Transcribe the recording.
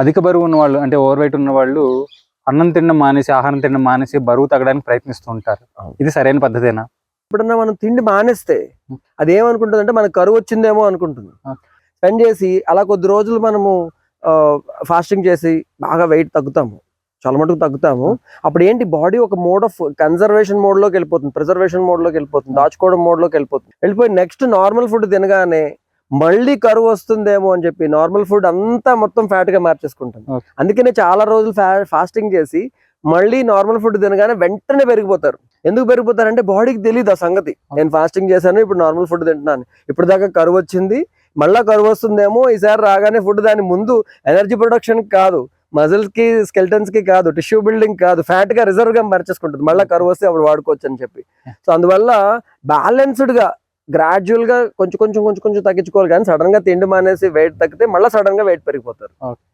అధిక బరువు ఉన్న వాళ్ళు అంటే ఓవర్ వెయిట్ ఉన్న వాళ్ళు అన్నం తినడం మానేసి ఆహారం తినడం మానేసి బరువు తగ్గడానికి ప్రయత్నిస్తూ ఉంటారు. ఇది సరైన పద్ధతేనా? ఎప్పుడన్నా మనం తిండి మానేస్తే. అది ఏమనుకుంటుంది అంటే మనకు కరువు వచ్చిందేమో అనుకుంటుంది. స్పెండ్ చేసి అలా కొద్ది రోజులు మనము ఫాస్టింగ్ చేసి బాగా వెయిట్ తగ్గుతాము. చాలా మటుకు తగ్గుతాము. అప్పుడు ఏంటి? బాడీ ఒక మోడ్ ఆఫ్ కన్జర్వేషన్ మోడ్లోకి వెళ్ళిపోతుంది ప్రిజర్వేషన్ మోడ్లోకి వెళ్ళిపోతుంది దాచుకోవడం మోడ్లోకి వెళ్ళిపోతుంది. వెళ్ళిపోయి నెక్స్ట్ నార్మల్ ఫుడ్ తినగానే మళ్ళీ కరువు వస్తుందేమో అని చెప్పి నార్మల్ ఫుడ్ అంతా మొత్తం ఫ్యాట్గా మార్చేసుకుంటాం. అందుకనే చాలా రోజులు ఫాస్టింగ్ చేసి మళ్ళీ నార్మల్ ఫుడ్ తినగానే వెంటనే పెరిగిపోతారు. ఎందుకు పెరిగిపోతారంటే బాడీకి తెలియదు ఆ సంగతి. నేను ఫాస్టింగ్ చేశాను ఇప్పుడు నార్మల్ ఫుడ్ తింటున్నాను. ఇప్పుడు దాకా కరువు వచ్చింది మళ్ళా కరువు వస్తుందేమో ఈసారి రాగానే ఫుడ్ దాని ముందు ఎనర్జీ ప్రొడక్షన్ కాదు మజిల్స్కి స్కెల్టన్స్కి కాదు టిష్యూ బిల్డింగ్ కాదు ఫ్యాట్గా రిజర్వ్గా మర్చేసుకుంటుంది. మళ్ళీ కరువు వస్తే అప్పుడు వాడుకోవచ్చు అని చెప్పి సో అందువల్ల బ్యాలెన్స్డ్గా గ్రాడ్యువల్గా కొంచెం కొంచెం కొంచెం కొంచెం తగ్గించుకోవాలి కానీ సడన్గా తిండి మానేసి వెయిట్ తగ్గితే మళ్ళీ సడన్గా వెయిట్ పెరిగిపోతారు.